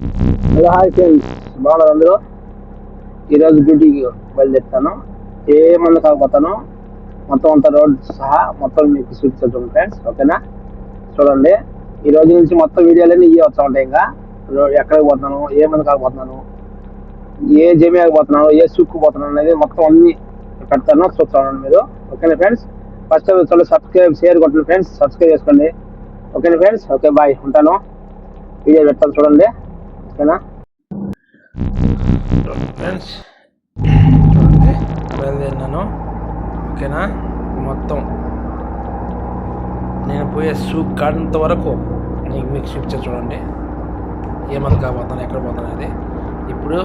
Hello hi friends బాగున్నారు అందరూ? ఈరోజు డ్యూటీకి బయలుదేరుతాను. ఏ మంది కాకపోతాను మొత్తం అంత రోడ్ సహా మొత్తం మీకు చూపిస్తాను ఫ్రెండ్స్ ఓకేనా? చూడండి. ఈ రోజు నుంచి మొత్తం వీడియోలన్నీ ఇవే వస్తూ ఉంటాయి ఇంకా. రోడ్ ఎక్కడికి పోతున్నాను ఏ మంది కాకపోతున్నాను ఏ జమీ పోతున్నాను ఏ సూక్కు పోతున్నాను అనేది మొత్తం అన్ని పెడతాను. చూస్తాను మీరు. ఓకేనా ఫ్రెండ్స్? ఫస్ట్ చూడండి సబ్స్క్రైబ్ షేర్ కొట్టండి ఫ్రెండ్స్. సబ్స్క్రైబ్ చేసుకోండి. ఓకేనా ఫ్రెండ్స్? Okay bye. ఉంటాను. వీడియో పెడతాను చూడండి. ఓకేనా? ఫ్రెండ్స్ చూడండి బయలుదేరినాను. ఓకేనా? మొత్తం. నేను పోయే షూ కాడంత వరకు నీకు మీకు చూపించా చూడండి. ఏమంది కాబోతున్నాను ఎక్కడ పోతున్నాను అది ఇప్పుడు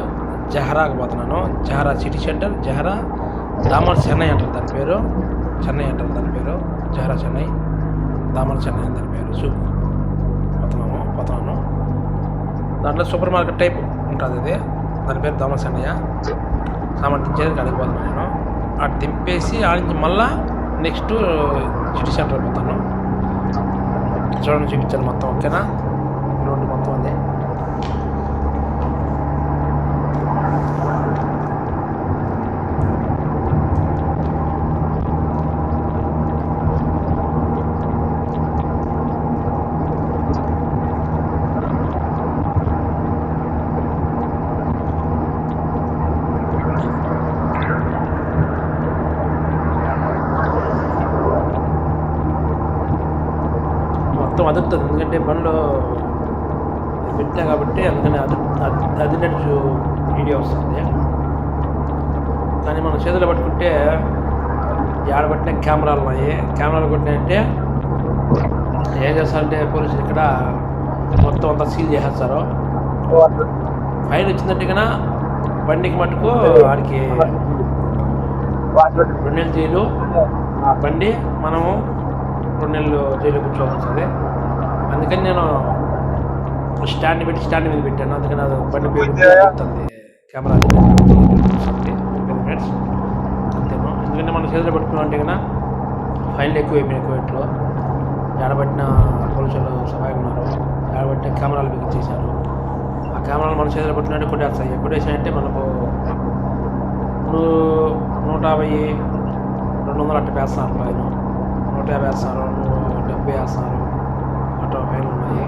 జహరాకు పోతున్నాను. జహరా సిటీ సెంటర్ జహరా దామర్ చెన్నై అంటారు దాని పేరు. చెన్నై అంటారు దాని పేరు. జహరా చెన్నై దామర్ చెన్నై అని దాని పేరు. షూ పోతున్నాము పోతున్నాను. దాంట్లో సూపర్ మార్కెట్ టైప్ ఉంటుంది ఇది. దాని పేరు థామస్ అన్నయ్య. సామాన్ దించేది అడిగి పోతున్నాను నేను అటు దింపేసి ఆడ నుంచి మళ్ళా నెక్స్ట్ సిటీ సెంటర్ పోతాను. చూడండి చూపించాను మొత్తం ఓకేనా? రోడ్డు మొత్తం ఉంది అదురుతుంది. ఎందుకంటే బండ్లు పెట్టినా కాబట్టి అందుకని అది అదినట్టు వీడియో వస్తుంది. కానీ మనం చేతులు పట్టుకుంటే ఏడబట్టిన కెమెరాలు ఉన్నాయి. కెమెరాలు కొట్టినాయంటే ఏం చేస్తారంటే పోలీసులు ఇక్కడ మొత్తం అంతా సీల్ చేసేస్తారు. ఫైన్ వచ్చిందంటే కన్నా బండికి మటుకు వాడికి రెండు నెలలు జైలు. బండి మనము రెండు నెలలు జైలు కూర్చోవాల్సింది అందుకని నేను స్టాండ్ పెట్టి స్టాండ్ మీద పెట్టాను. అందుకని అది బండి పేరు వస్తుంది కెమెరా అంతేను? ఎందుకంటే మనం చేతిలో పట్టుకున్నాం అంటే కన్నా ఫైన్లు ఎక్కువ అయిపోయినాయి కోవిడ్లో. ఏడబట్టిన పోలీసులు సహాయం ఉన్నారు. ఏడబట్టిన కెమెరాలు బిగించేశారు ఆ కెమెరాలు మన చేతిలో పట్టినట్టు కొట్టేస్తాయి. కొట్టేసాయంటే మనకు ఇప్పుడు నూట యాభై రెండు వందలు అట్ట వేస్తున్నారు ఫైన్ నూట యాభై వేస్తున్నారు డెబ్బై వేస్తున్నారు. అట్లా ఉన్నాయి.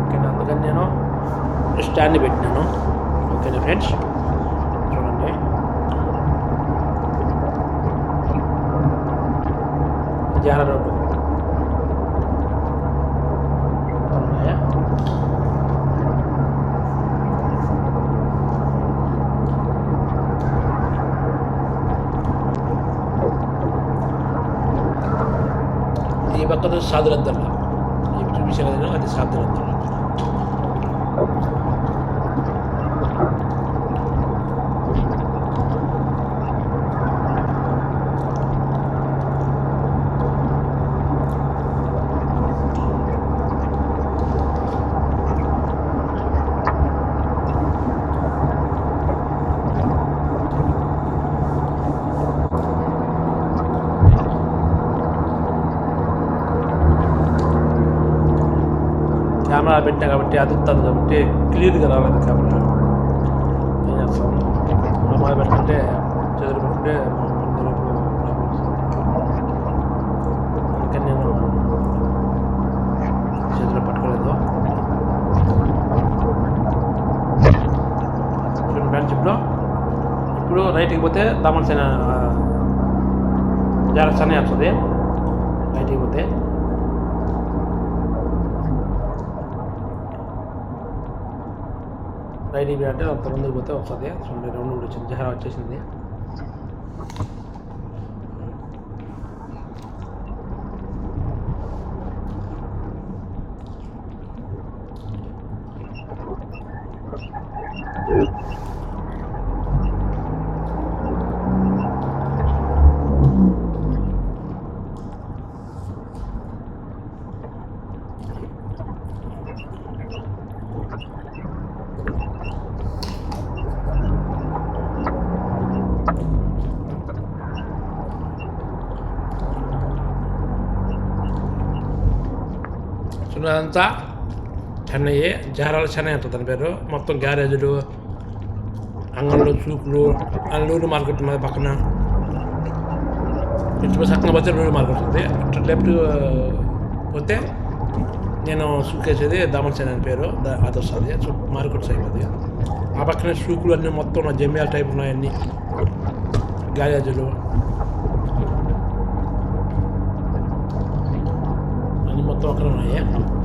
ఓకేనా అందుకని నేను స్టాండ్ పెట్టినాను. ఓకేనా ఫ్రెండ్స్? చూడండి. జార రోడ్డు. ఉన్నాయా? ఈ పక్కన 見せ方のがディスカットだった。కెమెరా పెట్టినా కాబట్టి అదుపుతుంది కాబట్టి క్లియర్గా రాలేదు కెమెరా ఏం చేస్తాం? మొదలు పెట్టుకుంటే చెదురు పెట్టుకుంటే అందుకని నేను చేతిలో పట్టుకోలేదు. చూడండి ఇప్పుడు రైట్కి పోతే దామల్సిన జాగ్రత్త వస్తుంది. రైట్కి పోతే రైట్ ఇవి అంటే అంత ముందుకు పోతే వస్తుంది చూడండి రెండు మూడు వచ్చింది జహరా వచ్చేసింది చూడండి అదంతా చెన్నై జారాల చెన్నై అంట దాని పేరు. మొత్తం గ్యారేజీలు అంగళ్ళు చూపులు లూరు మార్కెట్ మీద పక్కన. ఇటు పక్కన పోతే లూరు మార్కెట్ ఉంది అటు లెఫ్ట్ పోతే నేను సూకేసేది వేసేది అని పేరు. అది వస్తుంది సూ- మార్కెట్ సైడ్ అది. ఆ పక్కన సూకులు అన్నీ మొత్తం జమ్యాల టైప్ ఉన్నాయన్నీ గ్యారేజీలు. అన్నీ మొత్తం అక్కడ ఉన్నాయి.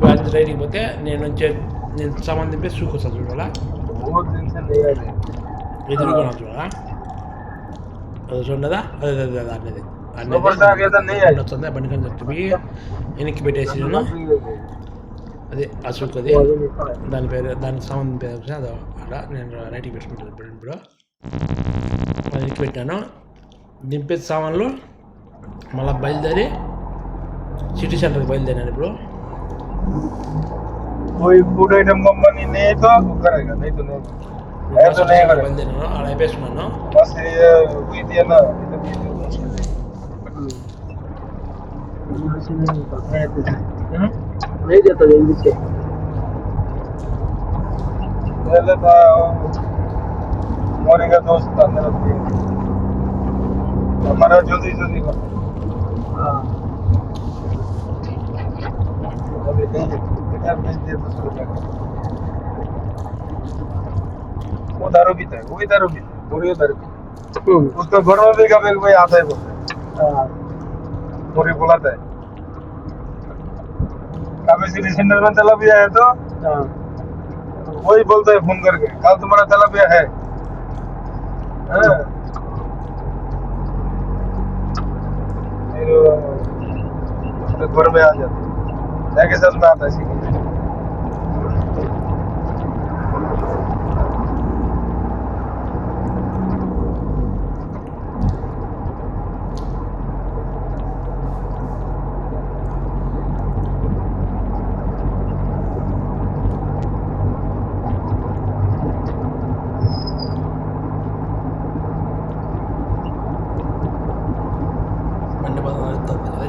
బ్యాచ్ రైడింగ్ పోతే నేను వచ్చే నేను సంబంధం పేరు చూడాలా? ఎదురుకున్నా చూడాలా? అది చూడదా అదే అదే అదే అనేది అన్నది వస్తుంది బండి కానీ చెప్తుంది వెనక్కి పెట్టేసి అదే అశోక్ అది. దాని పేరు దానికి సంబంధం పేరు వచ్చిన అది అలా నేను రైట్కి పెట్టుకుంటాను ఇప్పుడు ఇప్పుడు. వెనక్కి పెట్టాను. దింపే సామాన్లు మళ్ళీ బయలుదేరి సిటీ సెంటర్కి బయలుదేరాను ఇప్పుడు. कोई फूड आइटम कंपनी नहीं तो वो करेगा नहीं तो नहीं है तो नहीं करेगा బయలుదేరాను అలా అయిపోతున్నాను बस ये हुई थी ना ये तो भी मुश्किल है हम्म? नहीं देता जल्दी से पहले था मोरी का दोस्त था मेरा भी हमारा जल्दी जल्दी कर हाँ वो दारू पीता है वही दारू पीता है पूरी दारू पीता है। उसको घर में भी कभी कोई आता है बोलते हाँ। पूरी बुलाता है। कभी सिटी सेंटर में तलबिया है तो हाँ। वही बोलता है फ़ोन करके कल तुम्हारा तलबिया है। हाँ। उसके घर में आ जाते Lekker zelfs later zien.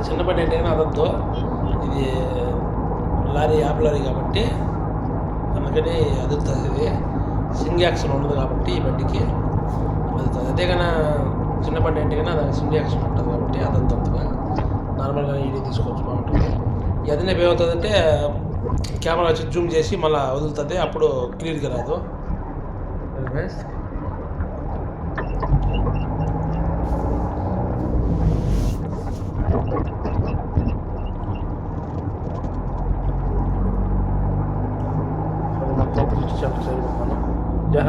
చిన్న పని ఏంటైనా అదంతో కాబట్టి అందుకని అదుతుంది ఇది యాక్షన్ ఉండదు కాబట్టి ఈ బండికి అదుతుంది అదే కానీ చిన్న బండి అంటే కానీ దానికి యాక్షన్ ఉంటుంది కాబట్టి అదంత అంతగా నార్మల్గా ఇది తీసుకోవచ్చు బాగుంటుంది. ఈ అదనే ఏమవుతుందంటే కెమెరా వచ్చి జూమ్ చేసి మళ్ళీ వదులుతుంది అప్పుడు క్లియర్గా రాదు.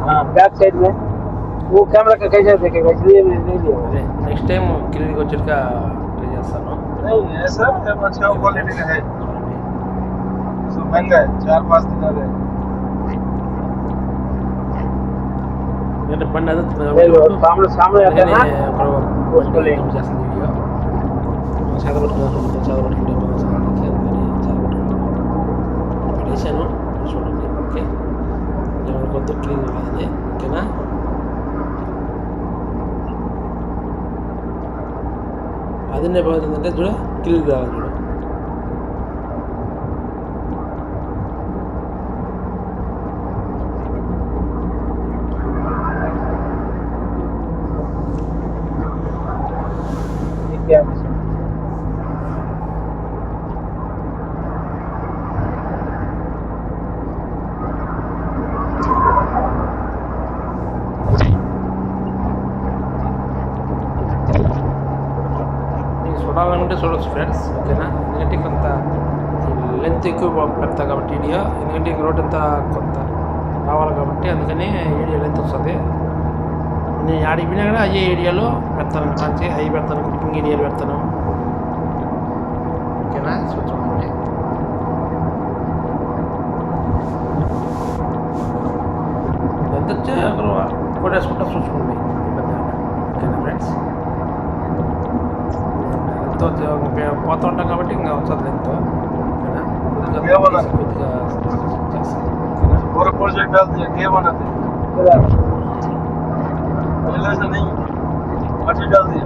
हाँ, बैक साइड में। वो कैमरा का कैसे देखेगा? इसलिए मैंने नहीं लिया। नेक्स्ट टाइम क्लिनिक वॉचर का ले जाता ना? नहीं ऐसा सब अच्छा क्वालिटी का है। सो महँगा है चार पाँच दिन है। मेरे पढ़ना था सामने सामने आता है ना? उसको ले। जैसे वीडियो चादर उठा चादर उठा चादर उठा चादर उठा परेशान हो छोड़ो ओके। ఏమనుకోద్దు క్లీన్ కాదని ఓకేనా అది నేను పోతుందంటే చూడ క్లీన్ కావాలి చూడ చూడాలంటే చూడొచ్చు ఫ్రెండ్స్ ఓకేనా? ఎందుకంటే కొంత లెంత్ ఎక్కువ పెడతా కాబట్టి వీడియో. ఎందుకంటే రోడ్ అంతా కొంత రావాలి కాబట్టి అందుకని వీడియో లెంత్ వస్తుంది. నేను ఆడికి పోయినా కూడా అయ్యే ఏరియాలో పెడతాను మంచి అవి పెడతాను కుకింగ్ ఏరియాలు పెడతాను. ఓకేనా? చూడండి. ఎంత వచ్చే? ఒకరు కొట్టేసుకుంటా చూసుకోండి. ఎంతో పోతూ ఉంటాం కాబట్టి ఇంకా వస్తుంది ఎంతో ఓకేనా కొద్దిగా ఏమన్నా? కొద్దిగా చేస్తాం ఓకేనా पूरा प्रोजेक्ट डाल दिया क्या बनाते पहले से नहीं मट्टी डाल दिया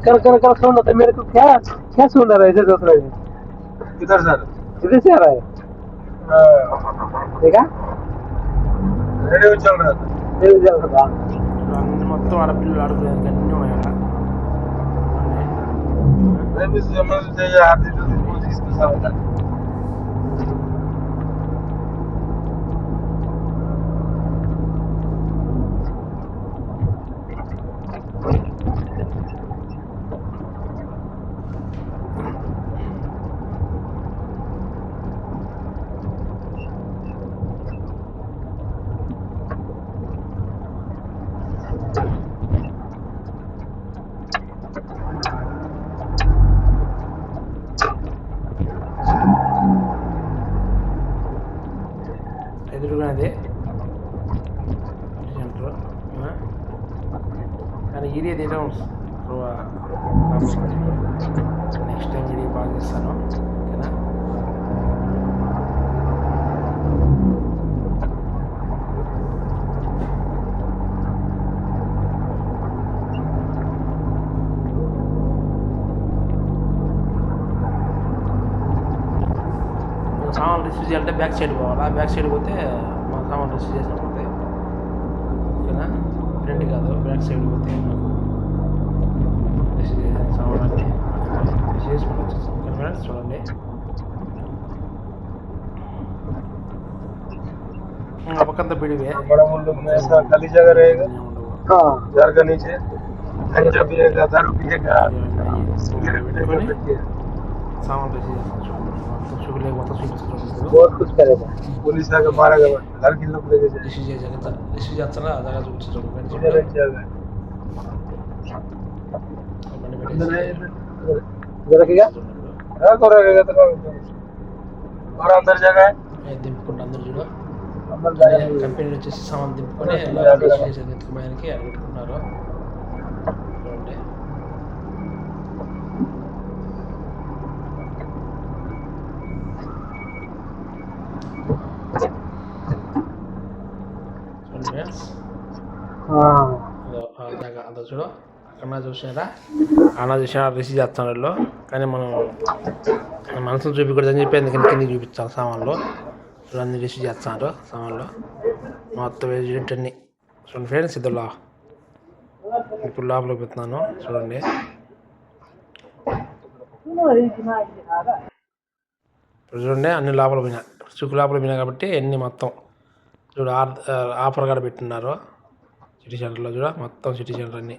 कर कर कर साउंड होता है मेरे को क्या क्या सुन रहा है ऐसे सोच रहे हैं किधर सर किधर से आ रहा है देखा रेडियो चल रहा था मेरे जल रहा ఇప్పుడు అన్ని మొత్తం ఆడపిల్లలు ఆడుకునేదానికి అన్నీ ఉన్నాయి అక్కడ అన్నీ. मैं भी समझ కానీ నెక్స్ట్ టైం వీడియో బాగా చేస్తాను. ఓకేనా? సామాన్ రిసీవ్ చేయాలంటే బ్యాక్ సైడ్ పోవాలా. బ్యాక్ సైడ్ పోతే మా సామాన్ రిసీవ్ చేసినప్పుడు ఓకేనా? ఫ్రంట్ కాదు బ్యాక్ సైడ్ పోతే ಪಕ್ಕದ ಬಿಡುವೆ हाँ, बड़ा मुंडो में ऐसा खाली जगह रहेगा। हाँ। जार का नीचे। गंजा पिएगा दारू पिएगा सिगरेट पिएगा, पिएगा सामान बेसी सुगले मत सुगले बहुत कुछ करेगा। पुलिस आके मारेगा बट घर के लोग लेके जाएँगे। ऋषि जाता ऋषि जाता ना जागा जुट इधर एक जगह है। अंदर है, इधर- इधर- जगह क्या हाँ, तो करो, करो, तो और अंदर जगह है? दिन को अंदर जुड़ा కంపెనీ వచ్చేసి సామాన్ దింపుకొని ఎత్తుకుపోయానికి అడుగుతున్నారు. అదో చూడు. అన్న చూసినారా అన్న చూసినా రిసీవ్ చేస్తున్నారు కానీ మనం మన మనసును చూపించకూడదని చెప్పి అందుకని కిందకి చూపించాలి సామాన్లు. వీళ్ళు అన్ని రిసీవ్ చేస్తున్నారు సామాన్లు మొత్తం వెజిటెంట్ అన్ని చూడండి ఫ్రెండ్స్ ఇద్దరు ఇప్పుడు లోపలికి పెడుతున్నాను చూడండి. ఇప్పుడు చూడండి అన్ని లోపల పోయినా. చుక్కు లోపల పోయినా కాబట్టి అన్ని మొత్తం. చూడు ఆఫర్ కూడా పెట్టినారు సిటీ సెంటర్లో చూడ మొత్తం సిటీ సెంటర్ అన్ని.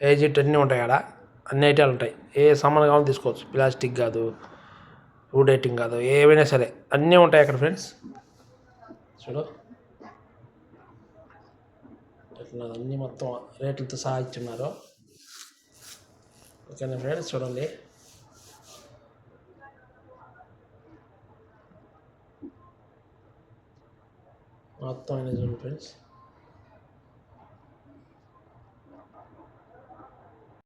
ఏ జిట్ అన్నీ ఉంటాయి ఆడ. అన్ని ఐటీలు ఉంటాయి. ఏ సామాన్ కావాలో తీసుకోవచ్చు. ప్లాస్టిక్ కాదు. వుడ్ డేటింగ్ కాదు ఏవైనా సరే. అన్నీ ఉంటాయి అక్కడ ఫ్రెండ్స్? చూడు. అన్నీ మొత్తం రేట్లతో సహా ఇచ్చున్నారు. ఓకేనా ఫ్రెండ్స్? చూడండి. మొత్తం అయినా చూడండి ఫ్రెండ్స్.